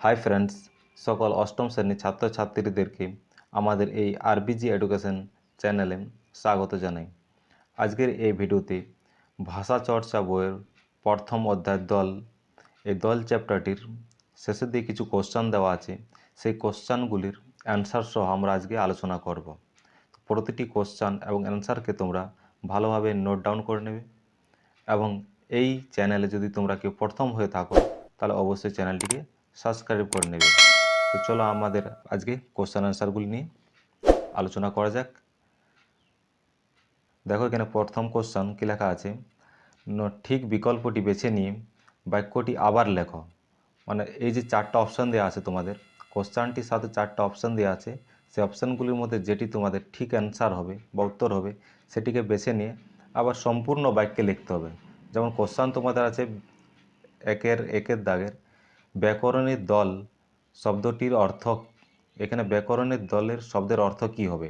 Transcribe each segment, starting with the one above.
Hi friends, সকল অষ্টম শ্রেণির ছাত্রছাত্রীদেরকে আমাদের এই আরবিজি এডুকেশন চ্যানেলে স্বাগত জানাই। আজকের এই ভিডিওতে ভাষা চর্চা বইয়ের প্রথম অধ্যায় দল, এই দল চ্যাপ্টারটির শেষের দিকে কিছু কোশ্চান দেওয়া আছে। সেই কোশ্চানগুলির অ্যান্সার সহ আমরা আজকে আলোচনা করব। প্রতিটি কোশ্চান এবং অ্যান্সারকে তোমরা ভালোভাবে নোট ডাউন করে নেবে এবং এই চ্যানেলে যদি তোমরা কেউ প্রথম হয়ে থাকো, তাহলে অবশ্যই চ্যানেলটিকে সাবস্ক্রাইব করে নেবে। তো চলো আমাদের আজকে কোশ্চেন অ্যান্সারগুলি নিয়ে আলোচনা করা যাক। দেখো এখানে প্রথম কোশ্চেন কী লেখা আছে? ঠিক বিকল্পটি বেছে নিয়ে বাক্যটি আবার লেখো। মানে এই যে চারটা অপশান দেওয়া আছে তোমাদের কোশ্চানটির সাথে চারটা অপশান দেওয়া আছে, সেই অপশানগুলির মধ্যে যেটি তোমাদের ঠিক অ্যান্সার হবে বা উত্তর হবে, সেটিকে বেছে নিয়ে আবার সম্পূর্ণ বাক্যে লিখতে হবে। যেমন কোশ্চান তোমাদের আছে একের একের দাগের। ব্যাকরণের দল শব্দটির অর্থ, এখানে ব্যাকরণের দলের শব্দের অর্থ কী হবে?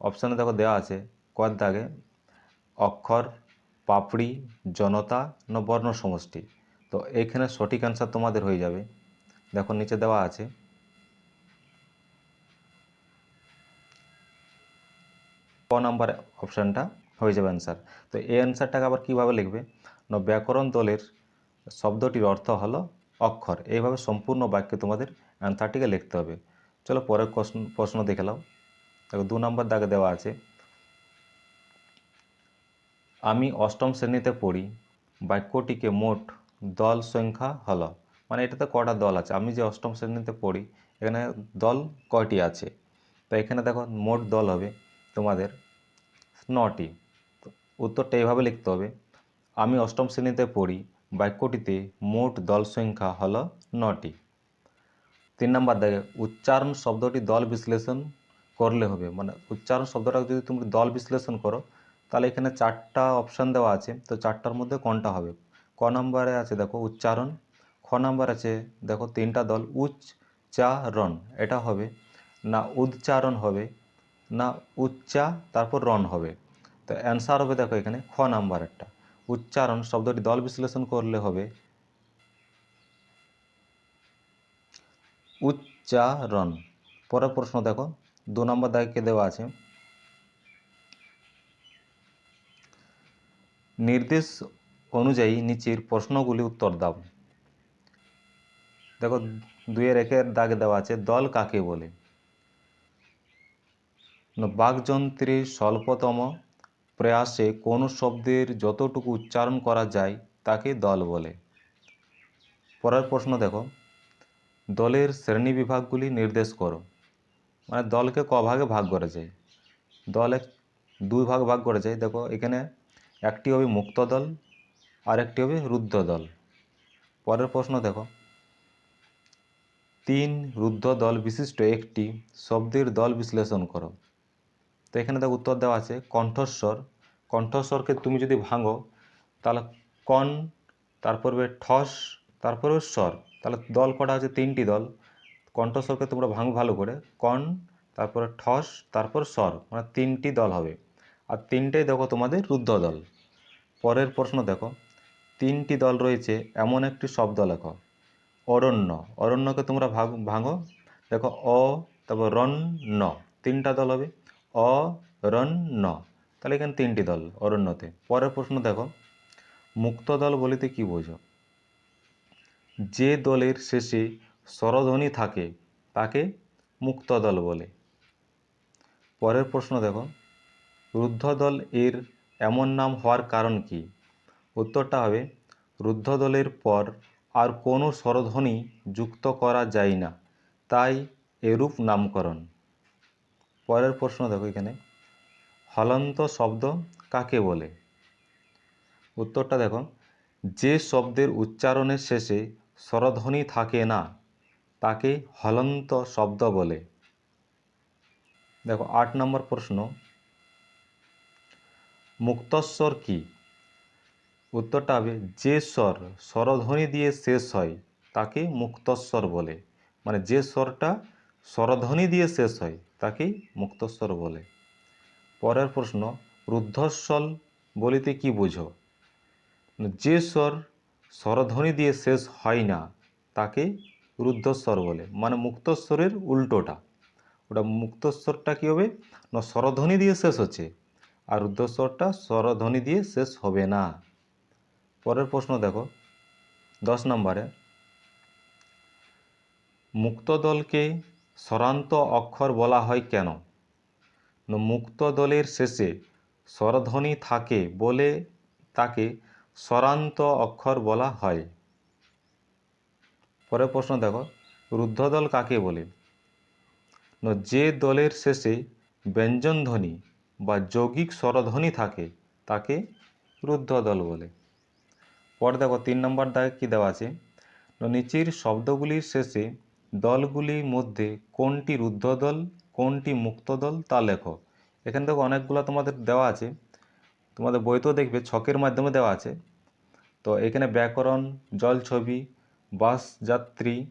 অপশানে দেখো দেওয়া আছে কয়ের দাগে, অক্ষর, পাপড়ি, জনতা, না বর্ণ সমষ্টি। তো এইখানে সঠিক অ্যান্সার তোমাদের হয়ে যাবে। দেখো নিচে দেওয়া আছে, ক নাম্বার অপশানটা হয়ে যাবে অ্যান্সার তো এই অ্যান্সারটাকে আবার কীভাবে লিখবে? না ব্যাকরণ দলের শব্দটির অর্থ হলো অক্ষর। এইভাবে সম্পূর্ণ বাক্যে তোমাদের অ্যান্সারটিকে লিখতে হবে। চলো পরের প্রশ্ন প্রশ্ন দেখে নাও। দেখো, দু নম্বর দাগে দেওয়া আছে, আমি অষ্টম শ্রেণীতে পড়ি, বাক্যটিকে মোট দল সংখ্যা হলো। মানে এটাতে কটা দল আছে? আমি যে অষ্টম শ্রেণীতে পড়ি, এখানে দল কয়টি আছে? তো এখানে দেখো, মোট দল হবে তোমাদের নটি। উত্তরটা এইভাবে লিখতে হবে, আমি অষ্টম শ্রেণীতে পড়ি বাক্যটিতে মোট দল সংখ্যা হল নটি। তিন নম্বর দেখে, উচ্চারণ শব্দটি দল বিশ্লেষণ করলে হবে। মানে উচ্চারণ শব্দটা যদি তুমি দল বিশ্লেষণ করো, তাহলে এখানে চারটা অপশান দেওয়া আছে। তো চারটার মধ্যে কোনটা হবে? ক নম্বরে আছে দেখো উচ্চারণ, খ নম্বর আছে দেখো তিনটা দল, উচ্চারণ, এটা হবে। না উচ্চারণ হবে, না উচ্চা, তারপর রণ হবে। তো অ্যান্সার হবে দেখো এখানে খ নাম্বার একটা। উচ্চারণ শব্দটি দল বিশ্লেষণ করলে হবে। উচ্চারণ। পরের প্রশ্ন দেখো। দু নম্বর দাগকে দেওয়া আছে? নির্দেশ অনুযায়ী নিচের প্রশ্নগুলি উত্তর দাও। দেখো দুইয়ের একের দাগে দেওয়া আছে দল কাকে বলে? না, বাকযন্ত্রের স্বল্পতম প্রয়াসে কোনো শব্দের যতটুকু উচ্চারণ করা যায়, তাকে দল বলে। পরের প্রশ্ন দেখো। দলের শ্রেণি বিভাগগুলি নির্দেশ করো। মানে দলকে ক ভাগে ভাগ করা যায়? দলে দুই ভাগ ভাগ করা যায়। দেখো, এখানে একটি হবে মুক্ত দল আর একটি হবে রুদ্ধ দল। পরের প্রশ্ন দেখো। তিন রুদ্ধ দল বিশিষ্ট একটি শব্দের দল বিশ্লেষণ করো। তো এখানে দেখো উত্তর দেওয়া আছে, কণ্ঠস্বর কণ্ঠস্বরকে তুমি যদি ভাঙো, তাহলে কন তারপরে ঠস তারপরে স্বর। তাহলে দল কটা আছে? তিনটি দল। কণ্ঠস্বরকে তোমরা ভাঙো ভালো করে। কন তারপরে ঠস, তারপর স্বর। মানে তিনটি দল হবে। আর তিনটেই দেখো তোমাদের রুদ্ধ দল পরের প্রশ্ন দেখো। তিনটি দল রয়েছে, এমন একটি শব্দ লেখো। অরণ্য। অরণ্যকে তোমরা ভাগ, ভাঙো। দেখো, অ, তারপর রন ন তিনটা দল হবে। অ রন ন তাহলে এখানে তিনটি দল, অরণ্যতে। পরের প্রশ্ন দেখো মুক্ত দল বলিতে কি বোঝো? যে দলের শেষে স্বরধ্বনি থাকে, তাকে মুক্ত দল বলে। পরের প্রশ্ন দেখো রুদ্ধ দল এর এমন নাম হওয়ার কারণ কি? উত্তরটা হবে রুদ্ধ দলের পর আর কোনো স্বরধ্বনি যুক্ত করা যায় না, তাই এরূপ নামকরণ। পরের প্রশ্ন দেখো এখানে হলন্ত শব্দ কাকে বলে? উত্তরটা দেখো। যে শব্দের উচ্চারণের শেষে স্বরধ্বনি থাকে না, তাকে হলন্ত শব্দ বলে। দেখো, আট নম্বর প্রশ্ন। মুক্তস্বর কি? উত্তরটা হবে, যে স্বর স্বরধ্বনি দিয়ে শেষ হয়, তাকে মুক্তস্বর বলে। মানে যে স্বরটা স্বরধ্বনি দিয়ে শেষ হয়, তাকেই মুক্তস্বর বলে। পরের প্রশ্ন রুদ্ধস্বল বলিতে কি বুঝো? যে স্বর স্বরধ্বনি দিয়ে শেষ হয় না, তাকে রুদ্ধস্বর বলে। মানে মুক্তস্বরের উল্টোটা। ওটা মুক্তস্বরটা কী হবে? না, স্বরধ্বনি দিয়ে শেষ হচ্ছে। আর রুদ্ধস্বরটা স্বরধ্বনি দিয়ে শেষ হবে না। পরের প্রশ্ন দেখো। দশ নম্বরে, মুক্তদলকে স্বরান্ত অক্ষর বলা হয় কেন? মুক্ত দলের শেষে স্বরধ্বনি থাকে বলে তাকে স্বরান্ত অক্ষর বলা হয়। পরের প্রশ্ন দেখো, রুদ্ধদল কাকে বলে? যে দলের শেষে ব্যঞ্জনধ্বনি বা যৌগিক স্বরধ্বনি থাকে তাকে রুদ্ধদল বলে। পরে দেখো, তিন নম্বর দাগে কী দেওয়া আছে? নিচের শব্দগুলির শেষে দলগুলির মধ্যে কোনটি রুদ্ধদল কোনটি মুক্তদল তা লেখো। এখান দেখো অনেকগুলো তোমাদের দেওয়া আছে। তোমাদের বইতেও দেখবে, ছকের মাধ্যমে দেওয়া আছে। তো এখানে ব্যাকরণ, জল ছবি, বাস যাত্রী,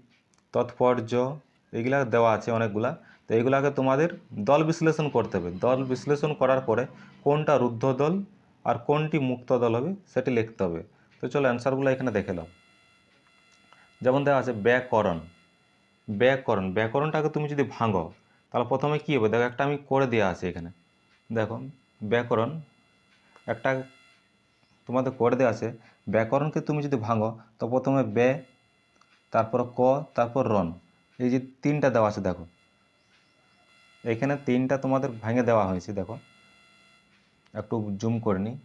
তৎপর্য, এগুলা দেওয়া আছে অনেকগুলা। তো এইগুলাকে তোমাদের দল বিশ্লেষণ করতে হবে। দল বিশ্লেষণ করার পরে কোনটা রুদ্ধ দল আর কোনটি মুক্ত দল হবে সেটি লিখতে হবে। তো চলো অ্যান্সারগুলো এখানে দেখে নাও। যেমন দেওয়া আছে ব্যাকরণ। ব্যাকরণ। ব্যাকরণটাকে তুমি যদি ভাঙো তাহলে প্রথমে কী হবে? দেখো একটা আমি করে দেওয়া আছে এখানে। দেখো, ব্যাকরণ, একটা তোমাদের করে দেওয়া আছে। ব্যাকরণকে তুমি যদি ভাঙো, তো প্রথমে বে, তারপর ক, তারপর রন এই যে তিনটা দেওয়া আছে, দেখো। এখানে তিনটা তোমাদের ভেঙে দেওয়া হয়েছে, দেখো। একটু জুম করে নিই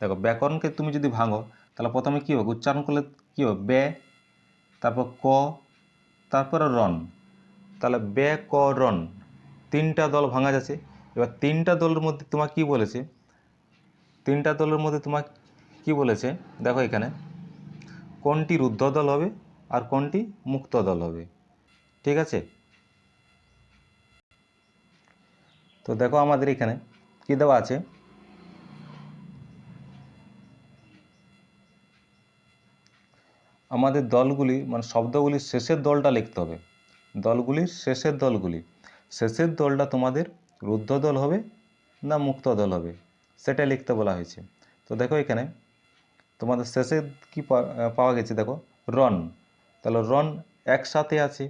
দেখো, ব্যাকরণকে তুমি যদি ভাঙো, তাহলে প্রথমে কী হবে? উচ্চারণ করলে কী হবে? বে, তারপর ক, তারপরে রন তাহলে বে ক রন তিনটা দল ভাঙা যাচ্ছে। এবার তিনটা দলের মধ্যে তোমার কি বলেছে? তিনটা দলের মধ্যে তোমার কি বলেছে? দেখো এখানে। কোনটি রুদ্ধ দল হবে আর কোনটি মুক্ত দল হবে। ঠিক আছে? তো দেখো আমাদের এখানে কি দেওয়া আছে? আমাদের দলগুলি মানে শব্দগুলির শেষের দলটা লিখতে হবে। দলগুলির শেষের দলগুলি। শেষের দলটা তোমাদের রুদ্ধ দল হবে না মুক্ত দল হবে সেটা লিখতে বলা হয়েছে। তো দেখো এখানে তোমাদের শেষে কি পাওয়া গেছে দেখো রন তাহলে রন একসাথে আছে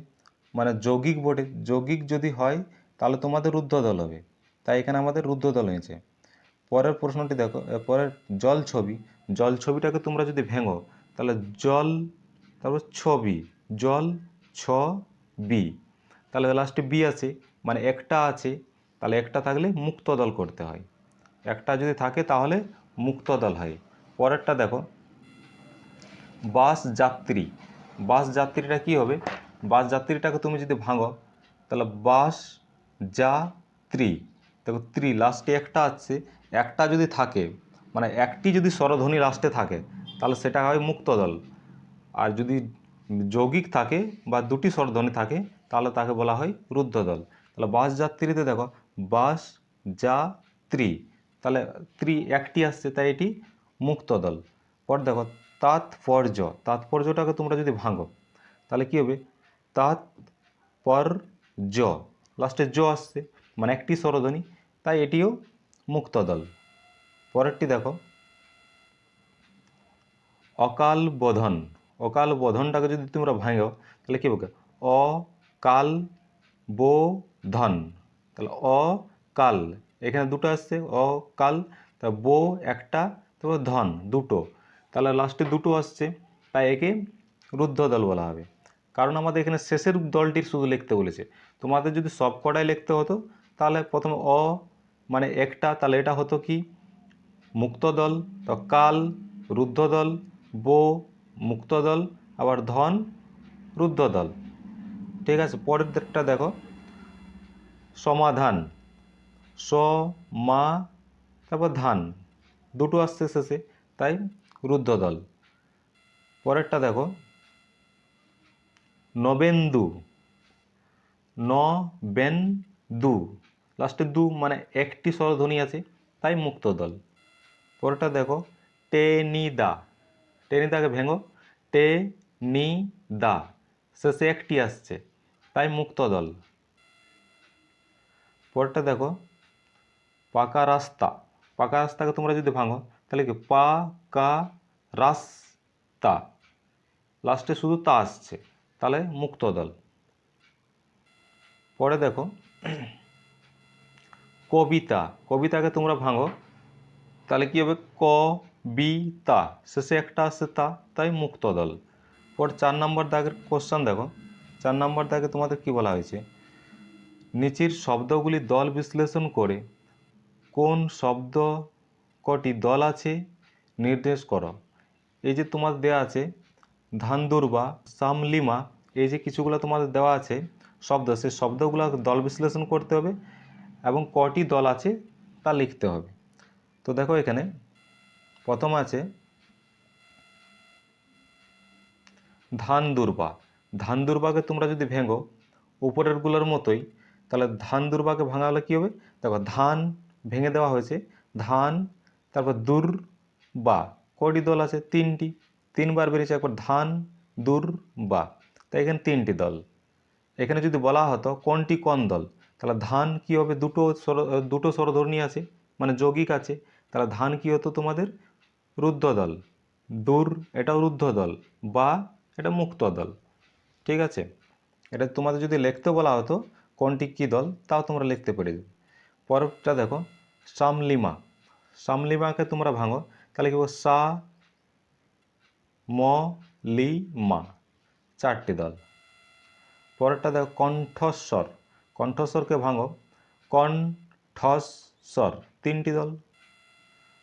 মানে যৌগিক বটে যৌগিক যদি হয় তাহলে তোমাদের রুদ্ধ দল হবে। তাই এখানে আমাদের রুদ্ধ দল হয়েছে। পরের প্রশ্নটি দেখো পরের জল ছবি। জল ছবিটাকে তোমরা যদি ভেঙো, তাহলে জল, তারপর ছবি, জল, ছ বি তাহলে লাস্টে বি আছে মানে একটা আছে, তাহলে একটা থাকলে মুক্ত দল করতে হয়। একটা যদি থাকে তাহলে মুক্ত দল হয়। পরেরটা দেখো। বাস যাত্রী। বাস যাত্রীটা কি হবে? বাস যাত্রীটাকে তুমি যদি ভাঙো, তাহলে বাস যাত্রী। দেখো, ত্রি লাস্টে একটা আছে, একটা যদি থাকে মানে একটি যদি স্বরধ্বনি লাস্টে থাকে, তাহলে সেটা হয় মুক্ত দল আর যদি যৌগিক থাকে বা দুটি স্বরধ্বনি থাকে, তাহলে তাকে বলা হয় রুদ্ধ দল তাহলে বাস যাত্রীতে দেখো বাস যাত্রী তাহলে ত্রি, একটি আসছে, তাই এটি মুক্ত দল পর দেখো, তাৎপর্য। তাৎপর্যটাকে তোমরা যদি ভাঙো, তাহলে কী হবে? তাৎপর্য। লাস্টে জ আসছে মানে একটি স্বরধ্বনি, তাই এটিও মুক্ত দল পরেরটি দেখো অকাল বোধন অকাল বোধনটাকে যদি তোমরা ভাঙো, তাহলে কী হবে? অকাল বোধন তাহলে অকাল, এখানে দুটো আসছে, অকাল, তা বো একটা, তারপর ধন, দুটো। তাহলে লাস্টে দুটো আসছে, তাই একে রুদ্ধ দল বলা হবে। কারণ আমাদের এখানে শেষের দলটির শুধু লিখতে বলেছে। তোমাদের যদি সব কটাই লিখতে হতো, তাহলে প্রথমে অ মানে একটা, তাহলে এটা হতো কি? মুক্ত দল তো কাল রুদ্ধ দল বো মুক্ত দল আবার ধন রুদ্ধ দল ঠিক আছে পরেরটা দেখো। সমাধান। স, মা, তারপর ধান। দুটো আসছে শেষে, তাই রুদ্ধ দল পরেরটা দেখো। নবেন্দু। ন, বেন, দু। লাস্টে দু মানে একটি স্বরধ্বনি আছে, তাই মুক্ত দল পরেরটা দেখো। টেনিদা। টেনিদাকে ভেঙো। টে নি, দা। শেষে একটি আসছে, তাই মুক্ত দল। পরেরটা দেখো, পাকা রাস্তা। পাকা রাস্তাকে তোমরা যদি ভাঙো, তাহলে কি পা কা রাস্তা? লাস্টে শুধু তা আসছে, তাহলে মুক্ত দল। পরে দেখো, কবিতা। কবিতাকে তোমরা ভাঙো, তাহলে কি হবে? ক বি তা শেষে একটা আসছে তা, তাই মুক্ত দল। পর চার নম্বর দাগের কোশ্চেন দেখো। চার নম্বর দাগে তোমাদের কি বলা হয়েছে? নিচের শব্দগুলি দল বিশ্লেষণ করে কোন শব্দ কটি দল আছে নির্দেশ করো। এই যে তোমার দেওয়া আছে ধানদুর্বা সামলিমা, এই যে কিছুগুলো তোমাদের দেওয়া আছে শব্দ সেই শব্দগুলো দল বিশ্লেষণ করতে হবে এবং কটি দল আছে তা লিখতে হবে। তো দেখো এখানে প্রথম আছে ধান দুর্বা। ধান দুর্বাকে তোমরা যদি ভেঙো উপরেরগুলোর মতোই, তাহলে ধান দুর্বাকে ভাঙালে কী হবে? দেখো, ধান ভেঙে দেওয়া হয়েছে। ধান, তারপর দূর বা। কটি দল আছে? তিনটি। তিনবার বেরিয়েছে একবার ধান, দূর বা। তাই এখানে তিনটি দল। এখানে যদি বলা হতো কোনটি কোন দল, তাহলে ধান কী হবে? দুটো স্বর দুটো স্বরধ্বনি আছে মানে যৌগিক আছে। তাহলে ধান কী হতো তোমাদের? রুদ্ধ দল দূর এটাও রুদ্ধ দল বা এটা মুক্ত দল ঠিক আছে? এটা তোমাদের যদি লিখতে বলা হতো, কোনটি কী দল, তাও তোমরা লিখতে পেরে যাবে। পরেরটা দেখো, সামলিমা। সামলিমাকে তোমরা ভাঙো, তাহলে কি সা, ম, লি, মা। চারটি দল। পরেরটা দেখো, কণ্ঠস্বর। কণ্ঠস্বরকে ভাঙো। কণ্ঠস্বর, তিনটি দল।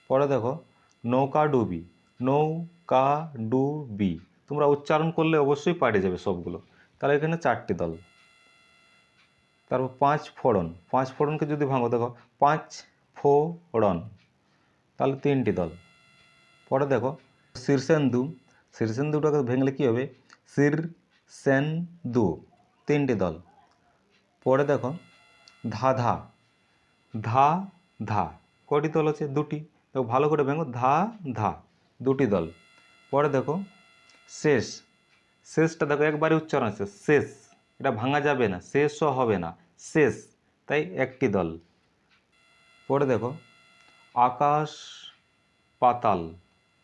পরে দেখো নৌকা ডুবি নৌকা ডুবি তোমরা উচ্চারণ করলে অবশ্যই পাঠিয়ে যাবে সবগুলো। তাহলে এখানে চারটি দল। তারপর পাঁচ ফোড়ন। পাঁচ ফোড়নকে যদি ভাঙো, দেখো, পাঁচ ফোড়ন। তাহলে তিনটি দল। পরে দেখো শীর্ষেন্দু শীর্ষেন্দুটাকে ভেঙলে কী হবে? শির সেন দু তিনটি দল। পরে দেখো, ধাধা। ধা ধা কটি দল আছে? দুটি। দেখো ভালো করে ভেঙো, ধা ধা, দুটি দল। পরে দেখো, শেষ। শেষটা দেখো একবারে উচ্চারণ আছে, শেষ। এটা ভাঙা যাবে না, শেষও হবে না, শেষ। তাই একটি দল। পরে দেখো, আকাশ পাতাল,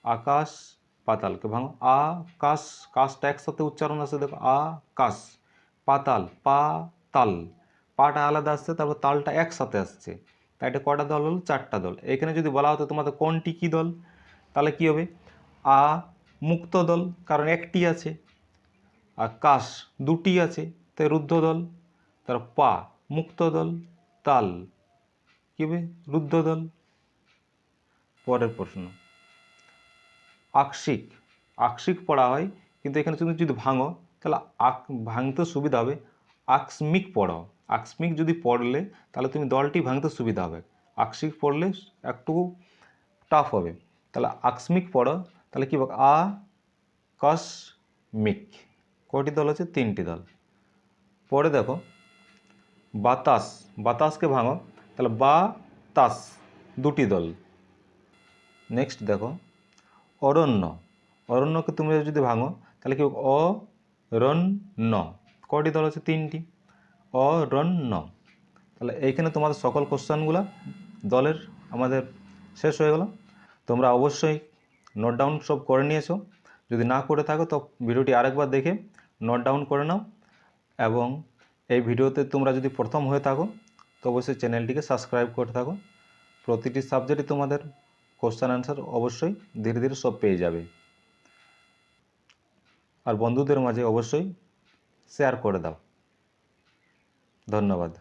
আকাশ পাতালকে ভাঙো, আকাশ কাশটা একসাথে উচ্চারণ আছে, দেখো, আকাশ পাতাল পা তাল পাটা আলাদা আসছে, তারপর তালটা একসাথে আসছে। এটা কটা দল হলো চারটা দল। এখানে যদি বলা হতো তোমাদের কোনটি কী দল, তাহলে কী হবে? আ, মুক্ত দল, কারণ একটি আছে। আর কাশ, দুটি আছে তাই রুদ্ধ দল। তার পা, মুক্ত দল, তাল। কী হবে? রুদ্ধ দল। পরের প্রশ্ন। আকশিক আকশিক পড়া হয়, কিন্তু এখানে তুমি যদি ভাঙো, তাহলে আক, ভাঙতে সুবিধা হবে। আকস্মিক পড়াও। আকস্মিক যদি পড়লে, তাহলে তুমি দলটি ভাঙতে সুবিধা হবে। আকস্মিক পড়লে একটু টাফ হবে। তাহলে আকস্মিক পড়ো, তাহলে কী আ, কস, মিক। কটি দল আছে? তিনটি দল। পরে দেখো, বাতাস। বাতাসকে ভাঙো, তাহলে বা তাস দুটি দল। নেক্সট দেখো, অরণ্য। অরণ্যকে তুমি যদি ভাঙো, তাহলে কি অ রন ন কটি দল আছে? তিনটি। অরণ্য। তাহলে এইখানে তোমাদের সকল কোশ্চানগুলো দলের আমাদের শেষ হয়ে গেল। তোমরা অবশ্যই নোট ডাউন সব করে নিয়েছো। যদি না করে থাকো, তো ভিডিওটি আরেকবার দেখে নোট ডাউন করে নাও। এবং এই ভিডিওতে তোমরা যদি প্রথম হয়ে থাকো, তো অবশ্যই চ্যানেলটিকে সাবস্ক্রাইব করে থাকো। প্রতিটি সাবজেক্টই তোমাদের কোশ্চেন অ্যান্সার অবশ্যই ধীরে ধীরে সব পেয়ে যাবে। আর বন্ধুদের মাঝে অবশ্যই শেয়ার করে দাও। ধন্যবাদ।